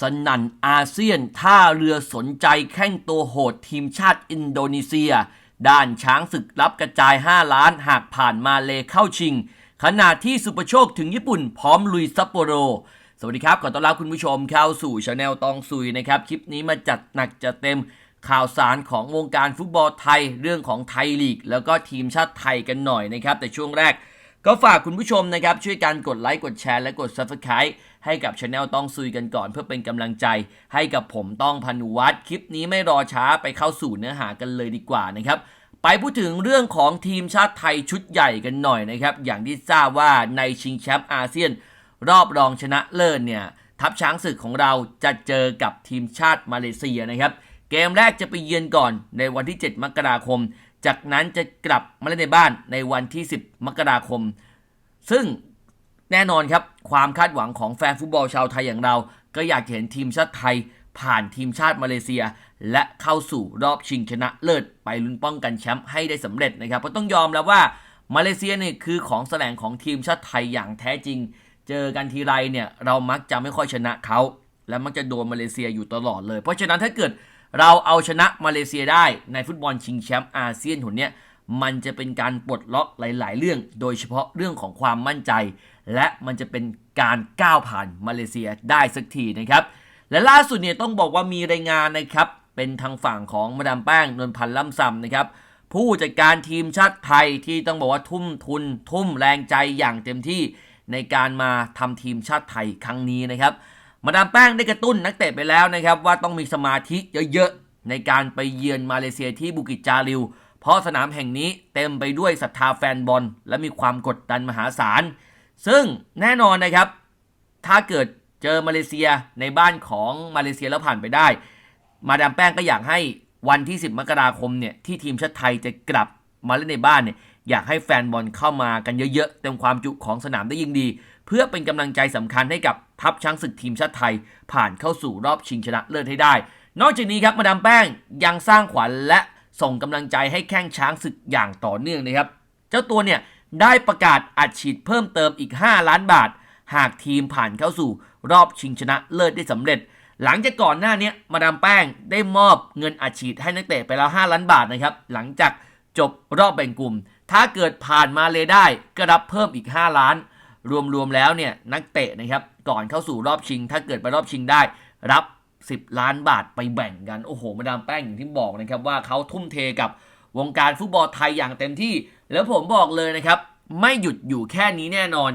สนั่นอาเซียนท่าเรือสนใจแข้งตัวโหดทีมชาติอินโดนีเซีย ด้านช้างศึกรับกระจาย 5 ล้านหากผ่านมาเลเข้าชิง ขณะที่สุปโชคถึงญี่ปุ่นพร้อมลุยซัปโปโร สวัสดีครับ ขอต้อนรับคุณผู้ชมเข้าสู่ช anel ตองซุยนะครับ คลิปนี้มาจัดหนักจัดเต็มข่าวสารของวงการฟุตบอลไทย เรื่องของไทยลีก แล้วก็ทีมชาติไทยกันหน่อยนะครับ แต่ช่วงแรก ก็ฝากคุณผู้ชมนะครับ ช่วยกันกดไลค์กดแชร์และกด Subscribe ให้กับช anel ต้องซุยกันก่อนเพื่อเป็นกำลังใจ ให้กับผมต้องพานุวัฒน์คลิปนี้ไม่รอช้าไปเข้าสู่เนื้อหากันเลยดีกว่านะครับไปพูดถึงเรื่องของทีมชาติไทยชุดใหญ่กันหน่อยนะครับ อย่างที่ทราบว่าในชิงแชมป์อาเซียน รอบรองชนะเลิศเนี่ยทัพช้างศึกของเราจะเจอกับทีมชาติมาเลเซียนะครับ เกมแรกจะไปเยือนก่อนในวันที่ 7 มกราคม จากนั้นจะกลับมาเล่นในบ้านในวันที่ 10 มกราคม ซึ่งแน่นอนครับความคาดหวังของแฟนฟุตบอลชาวไทยอย่างเรา ก็อยากเห็นทีมชาติไทยผ่านทีมชาติมาเลเซีย และเข้าสู่รอบชิงชนะเลิศไปลุ้นป้องกันแชมป์ให้ได้สำเร็จนะครับเพราะต้องยอมแล้วว่ามาเลเซียเนี่ยคือของแสลงของทีมชาติไทยอย่างแท้จริง เจอกันทีไรเนี่ยเรามักจะไม่ค่อยชนะเขาและมักจะโดนมาเลเซียอยู่ตลอดเลย เพราะฉะนั้นถ้าเกิด เราเอาชนะมาเลเซียได้ในฟุตบอลชิงแชมป์อาเซียนหนเนี้ยมันจะเป็นการปลดล็อกหลาย ๆ เรื่อง โดยเฉพาะเรื่องของความมั่นใจ และมันจะเป็นการก้าวผ่านมาเลเซียได้สักทีนะครับ และล่าสุดเนี่ยต้องบอกว่ามีรายงานนะครับ เป็นทางฝั่งของมาดามแป้งนวลพันธ์ล่ำซำนะครับ ผู้จัดการทีมชาติไทยที่ต้องบอกว่าทุ่มทุน ทุ่มแรงใจอย่างเต็มที่ในการมาทำทีมชาติไทยครั้งนี้นะครับ มาดามแป้งได้กระตุ้นนักเตะไปแล้วนะครับว่าต้องมีสมาธิเยอะๆ ในการไปเยือนมาเลเซียที่บุกิจจาริว เพราะสนามแห่งนี้เต็มไปด้วยศรัทธาแฟนบอล และมีความกดดันมหาศาล ซึ่งแน่นอนนะครับ ถ้าเกิดเจอมาเลเซียในบ้านของมาเลเซียแล้วผ่านไปได้ มาดามแป้งก็อยากให้วันที่ 10 มกราคมเนี่ยที่ทีมชาติไทยจะกลับมาเล่นในบ้านเนี่ยอยากให้แฟนบอลเข้ามากันเยอะๆ เต็มความจุของสนามได้ยิ่งดี เพื่อเป็นกำลังใจสำคัญให้กับทัพช้างศึกทีมชาติไทย ผ่านเข้าสู่รอบชิงชนะเลิศให้ได้ นอกจากนี้ครับมาดามแป้งยังสร้างขวัญและส่งกำลังใจให้แข้งช้างศึกอย่างต่อเนื่องนะครับ เจ้าตัวเนี่ยได้ประกาศอัดฉีดเพิ่มเติมอีก 5 ล้านบาท หากทีมผ่านเข้าสู่รอบชิงชนะเลิศได้สำเร็จ หลังจากก่อนหน้านี้มาดามแป้งได้มอบเงินอัดฉีดให้นักเตะไปแล้ว 5 ล้านบาทนะครับ หลังจากจบรอบแบ่งกลุ่ม ถ้าเกิดผ่านมาเลยได้ก็รับเพิ่มอีก 5 ล้าน รวมๆแล้วเนี่ยนักเตะนะครับก่อนเข้าสู่รอบชิง ถ้าเกิดไปรอบชิงได้ รับ 10 ล้านบาทไปแบ่งกัน โอ้โห มาดามแป้งอย่างที่บอกนะครับว่าเขาทุ่มเทกับวงการฟุตบอลไทยอย่างเต็มที่ แล้วผมบอกเลยนะครับ ไม่หยุดอยู่แค่นี้แน่นอน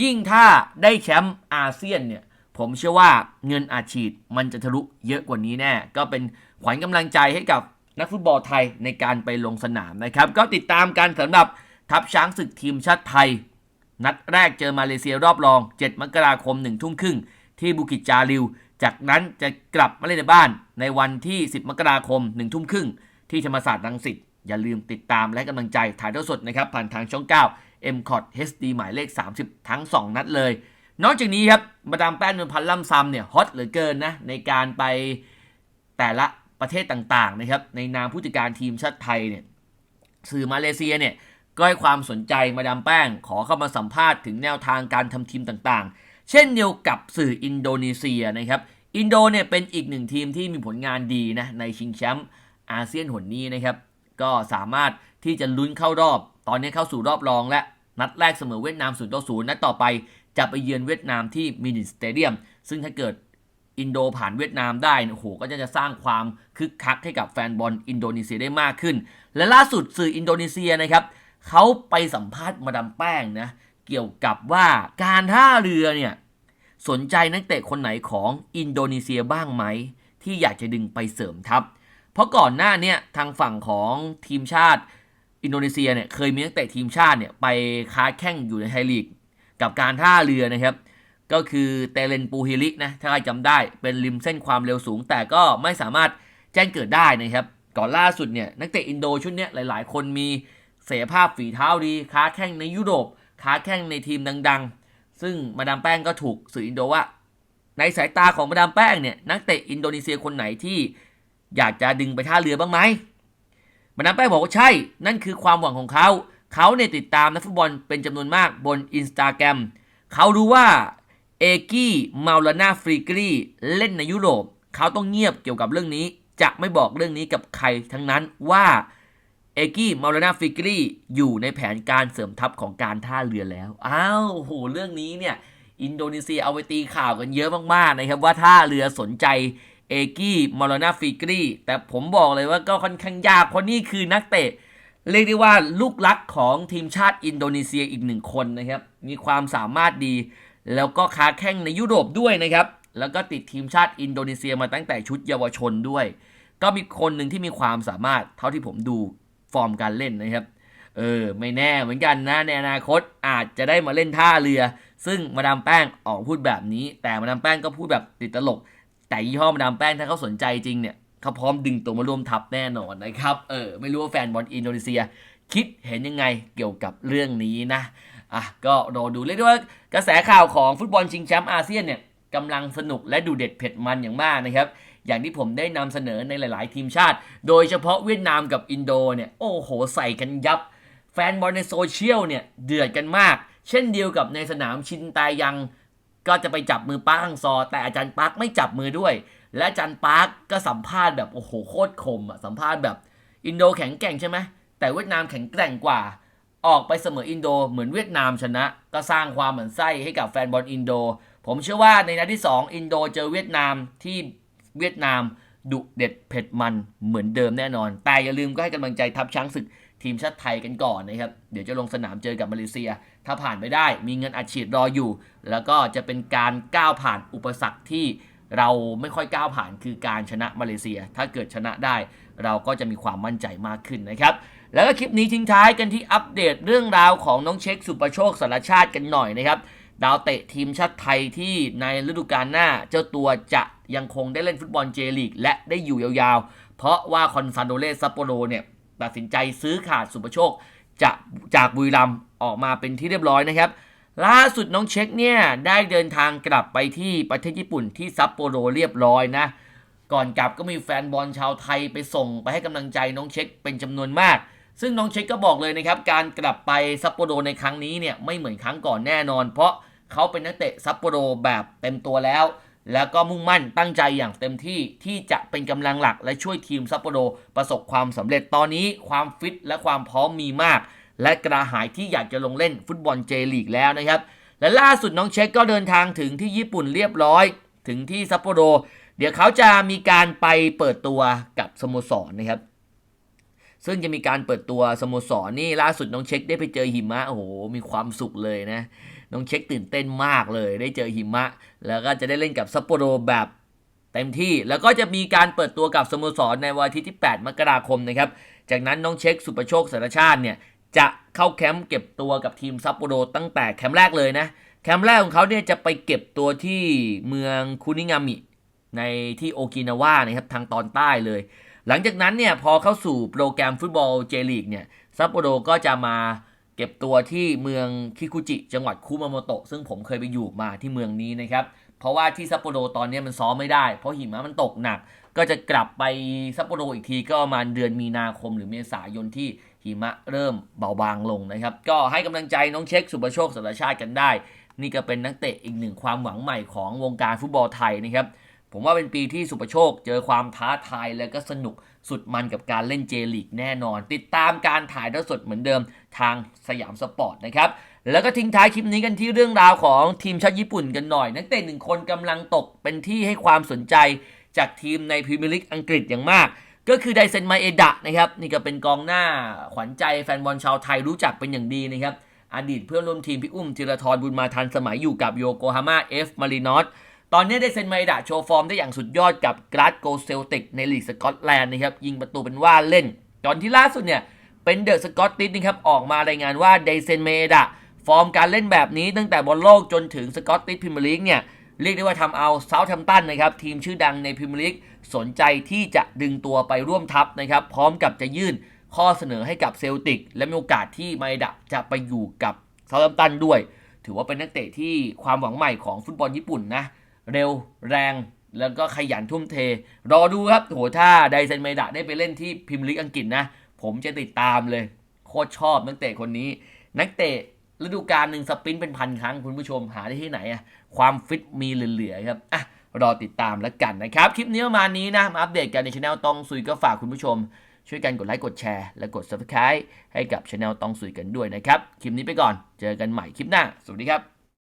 ยิ่งถ้าได้แชมป์อาเซียนเนี่ยผมเชื่อว่าเงินอาชีพมันจะทะลุเยอะกว่านี้แน่ ก็เป็นขวัญกำลังใจให้กับนักฟุตบอลไทยในการไปลงสนามนะครับ ก็ติดตามกันสำหรับทัพช้างศึกทีมชาติไทย นัดแรกเจอมาเลเซียรอบรอง 7 มกราคม1ทุ่มครึ่งที่บุกิจจาริว จากนั้นจะกลับมาเล่นในบ้านในวันที่ 10 มกราคม1ทุ่มครึ่งที่ธรรมศาสตร์รังสิตอย่าลืมติดตามและกำลังใจถ่ายทอดสดนะครับ ผ่านทางช่อง 9 m c o t HD หมายเลข 30 ทั้ง 2 นัดเลย นอกจากนี้ครับ มาดามแป้งนวลพันธ์ล่ำซำเนี่ยฮอตเหลือเกินนะ ในการไปแต่ละประเทศต่างๆนะครับ ในนามผู้จัดการทีมชาติไทยเนี่ยสื่อมาเลเซียเนี่ย ก็ให้ความสนใจมาดามแป้ง ขอเข้ามาสัมภาษณ์ถึงแนวทางการทำทีมต่างๆ เช่นเดียวกับสื่ออินโดนีเซียนะครับ อินโดเนี่ยเป็นอีกหนึ่งทีมที่มีผลงานดีนะในชิงแชมป์อาเซียนหนนี้นะครับ ก็สามารถที่จะลุ้นเข้ารอบ ตอนนี้เข้าสู่รอบรองและนัดแรกเสมอเวียดนาม0ต่อ0นัดต่อไปจะไปเยือนเวียดนามที่มินิสเตเดียม ซึ่งถ้าเกิดอินโดผ่านเวียดนามได้เนี่ยโอ้โหก็จะจะสร้างความคึกคักให้กับแฟนบอลอินโดนีเซียได้มากขึ้น และล่าสุดสื่ออินโดนีเซียนะครับ เขาไปสัมภาษณ์มาดามแป้งนะเกี่ยวกับว่าการท่าเรือเนี่ยสนใจนักเตะคนไหนของอินโดนีเซียบ้างไหม ที่อยากจะดึงไปเสริมทัพ เพราะก่อนหน้าเนี่ยทางฝั่งของทีมชาติอินโดนีเซียเนี่ยเคยมีนักเตะทีมชาติเนี่ยไปค้าแข่งอยู่ในไทยลีก กับการท่าเรือนะครับ ก็คือเตเลนปูฮิลินะถ้าใครจำได้เป็นริมเส้นความเร็วสูง แต่ก็ไม่สามารถแจ้งเกิดได้นะครับ ก่อนล่าสุดเนี่ยนักเตะอินโดชุดเนี้ยหลาย ๆ คนมี เสียภาพฝีเท้าดี ค้าแข่งในยุโรป ค้าแข่งในทีมดัง ๆ ซึ่งมาดามแป้งก็ถูกสื่ออินโดว่า ในสายตาของมาดามแป้งเนี่ยนักเตะอินโดนีเซียคนไหนที่อยากจะดึงไปท่าเรือบ้างไหมมาดามแป้งบอกว่าใช่ นั่นคือความหวังของเขา เขาเนี่ยติดตามนักฟุตบอลเป็นจำนวนมากบนอินสตาแกรมเขารู้ว่าเอกี้มาลานาฟรีกรีเล่นในยุโรป เขาต้องเงียบเกี่ยวกับเรื่องนี้ จะไม่บอกเรื่องนี้กับใครทั้งนั้นว่า เอกี้มาลนาฟิกรี่อยู่ในแผนการเสริมทัพของการท่าเรือแล้ว อ้าวโหเรื่องนี้เนี่ย อินโดนีเซียเอาไปตีข่าวกันเยอะมากๆนะครับ ว่าท่าเรือสนใจเอกี้มาลนาฟิกรี่แต่ผมบอกเลยว่าก็ค่อนข้างยากเพราะนี่คือนักเตะ เรียกได้ว่าลูกรักของทีมชาติอินโดนีเซียอีกหนึ่งคนนะครับ มีความสามารถดี แล้วก็ค้าแข่งในยุโรปด้วยนะครับ แล้วก็ติดทีมชาติอินโดนีเซียมาตั้งแต่ชุดเยาวชนด้วย ก็มีคนหนึ่งที่มีความสามารถเท่าที่ผมดู ฟอร์มการเล่นนะครับเออไม่แน่เหมือนกันนะในอนาคตอาจจะได้มาเล่นท่าเรือ ซึ่งมาดามแป้งออกพูดแบบนี้ แต่มาดามแป้งก็พูดแบบติดตลก แต่ยี่ห้อมาดามแป้งถ้าเขาสนใจจริงเนี่ยเขาพร้อมดึงตัวมาร่วมทัพแน่นอนนะครับเออไม่รู้ว่าแฟนบอลอินโดนีเซีย คิดเห็นยังไงเกี่ยวกับเรื่องนี้นะอะก็รอดูเรียกได้ว่ากระแสข่าวของฟุตบอลชิงแชมป์อาเซียนเนี่ยกำลังสนุกและดูเด็ดเผ็ดมันอย่างมากนะครับ อย่างที่ผมได้นำเสนอในหลาย ๆ ทีมชาติ โดยเฉพาะเวียดนามกับอินโดเนี่ยโอ้โหใส่กันยับ แฟนบอลในโซเชียลเนี่ยเดือดกันมาก เช่นเดียวกับในสนามชินตายังก็จะไปจับมือปาร์คฮังซอ แต่อาจารย์ปาร์คไม่จับมือด้วย และอาจารย์ปาร์คก็สัมภาษณ์แบบโอ้โหโคตรคมอะสัมภาษณ์แบบอินโดแข็งแกร่งใช่ไหมแต่เวียดนามแข็งแกร่งกว่า ออกไปเสมออินโดเหมือนเวียดนามชนะ ก็สร้างความเหมือนไส้ให้กับแฟนบอลอินโด ผมเชื่อว่าในนัดที่ 2 อินโดเจอเวียดนามที่ เวียดนามดุเด็ดเผ็ดมันเหมือนเดิมแน่นอน แต่อย่าลืมก็ให้กำลังใจทัพช้างศึกทีมชาติไทยกันก่อนนะครับ เดี๋ยวจะลงสนามเจอกับมาเลเซีย ถ้าผ่านไปได้มีเงินอัดฉีดรออยู่ แล้วก็จะเป็นการก้าวผ่านอุปสรรคที่เราไม่ค่อยก้าวผ่านคือการชนะมาเลเซีย ถ้าเกิดชนะได้ เราก็จะมีความมั่นใจมากขึ้นนะครับ แล้วก็คลิปนี้ทิ้งท้ายกันที่อัปเดตเรื่องราวของน้องเช็คสุประโชคสารชาติกันหน่อยนะครับ ดาวเตะทีมชาติไทยที่ในฤดูกาลหน้า เจ้าตัวจะยังคงได้เล่นฟุตบอลเจลีก และได้อยู่ยาวๆ เพราะว่าคอนซาโดเลซัปโปโรเนี่ยตัดสินใจซื้อขาดสุประโชคจะจากบุรีรัมย์ออกมาเป็นที่เรียบร้อยนะครับ ล่าสุดน้องเช็คเนี่ยได้เดินทางกลับไปที่ประเทศญี่ปุ่นที่ซัปโปโรเรียบร้อยนะ ก่อนกลับก็มีแฟนบอลชาวไทยไปส่งไปให้กำลังใจน้องเช็คเป็นจำนวนมาก ซึ่งน้องเช็คก็บอกเลยนะครับ การกลับไปซัปโปโรในครั้งนี้เนี่ยไม่เหมือนครั้งก่อนแน่นอน เพราะเขาเป็นนักเตะซัปโปโรแบบเต็มตัวแล้ว แล้วก็มุ่งมั่นตั้งใจอย่างเต็มที่ที่จะเป็นกำลังหลักและช่วยทีมซัปโปโรประสบความสำเร็จตอนนี้ความฟิตและความพร้อมมีมาก และกระหายที่อยากจะลงเล่นฟุตบอลเจลีกแล้วนะครับ และล่าสุดน้องเช็คก็เดินทางถึงที่ญี่ปุ่นเรียบร้อย ถึงที่ซัปโปโรเดี๋ยวเขาจะมีการไปเปิดตัวกับสโมสรนะครับ ซึ่งจะมีการเปิดตัวสโมสรนี่ล่าสุดน้องเช็คได้ไปเจอหิมะโอ้โหมีความสุขเลยนะ น้องเช็คตื่นเต้นมากเลย ได้เจอหิมะ แล้วก็จะได้เล่นกับซัปโปโรแบบเต็มที่แล้วก็จะมีการเปิดตัวกับสโมสรในวันที่ 8 มกราคมนะครับ จากนั้นน้องเช็คสุประโชคสารชาติเนี่ยจะเข้าแคมป์เก็บตัวกับทีมซัปโปโรตั้งแต่แคมป์แรกเลยนะ แคมป์แรกของเขาเนี่ยจะไปเก็บตัวที่เมืองคุนิงามิในที่โอกินาวานะครับทางตอนใต้เลย หลังจากนั้นเนี่ยพอเข้าสู่โปรแกรมฟุตบอลเจลีกเนี่ยซัปโปโรก็จะมาเก็บตัวที่เมืองคิคุจิ จังหวัดคุมาโมโตะซึ่งผมเคยไปอยู่มาที่เมืองนี้นะครับ เพราะว่าที่ซัปโปโรตอนนี้มันซ้อมไม่ได้ เพราะหิมะมันตกหนัก ก็จะกลับไปซัปโปโรอีกทีก็ประมาณเดือนมีนาคมหรือเมษายนที่หิมะเริ่มเบาบางลงนะครับ ก็ให้กำลังใจน้องเช็คสุประโชคสารชาติกันได้ นี่ก็เป็นนักเตะอีกหนึ่งความหวังใหม่ของวงการฟุตบอลไทยนะครับ ผมว่าเป็นปีที่สุประโชค เจอความท้าทายแล้วก็สนุกสุดมันกับการเล่นเจลีกแน่นอน ติดตามการถ่ายทอดสดเหมือนเดิมทางสยามสปอร์ตนะครับ แล้วก็ทิ้งท้ายคลิปนี้กันที่เรื่องราวของทีมชาติญี่ปุ่นกันหน่อย นักเตะหนึ่งคนกำลังตกเป็นที่ให้ความสนใจจากทีมในพรีเมียร์ลีกอังกฤษอย่างมาก ก็คือไดเซนมาเอดะนะครับนี่ก็เป็นกองหน้าขวัญใจแฟนบอลชาวไทยรู้จักเป็นอย่างดีนะครับอดีตเพื่อนร่วมทีมพี่อุ้มธีรทรบุญมาทันสมัยอยู่กับโยโกฮาม่าเอฟมารินอส ตอนนี้ได้เซนไมดะโชว์ฟอร์มได้อย่างสุดยอดกับกราสโกเซลติกในลีกสกอตแลนด์นะครับ ยิงประตูเป็นว่าเล่น ตอนที่ล่าสุดเนี่ย เป็นเดอะสกอตติสนะครับ ออกมารายงานว่าเดเซนเมดะฟอร์มการเล่นแบบนี้ตั้งแต่บอลโลกจนถึงสกอตติสพรีเมียร์ลีกเนี่ย เรียกได้ว่าทำเอาเซาท์แฮมป์ตันนะครับ ทีมชื่อดังในพรีเมียร์ลีกสนใจที่จะดึงตัวไปร่วมทัพนะครับพร้อมกับจะยื่นข้อเสนอให้กับเซลติก และมีโอกาสที่ไมดะจะไปอยู่กับเซาท์แฮมป์ตันด้วย ถือว่าเป็นนักเตะที่ความหวังใหม่ของฟุตบอลญี่ปุ่นนะ เร็วแรง แล้วก็ขยันทุ่มเท รอดูครับโหถ้าไดเซนเมดะได้ไปเล่นที่พรีเมียร์ลีกอังกฤษนะ ผมจะติดตามเลย โคตรชอบนักเตะคนนี้ นักเตะฤดูกาลหนึ่งสปินเป็นพันครั้งคุณผู้ชมหาได้ที่ไหนอะความฟิตมีเหลือๆครับอะรอติดตามแล้วกันนะครับ คลิปนี้ประมาณนี้นะ มาอัปเดตกันในช anel ตองซุยก็ฝากคุณผู้ชม ช่วยกันกดไลค์กดแชร์และกด subscribe ให้กับช anel ตองซุยกันด้วยนะครับ คลิปนี้ไปก่อน เจอกันใหม่คลิปหน้า สวัสดีครับ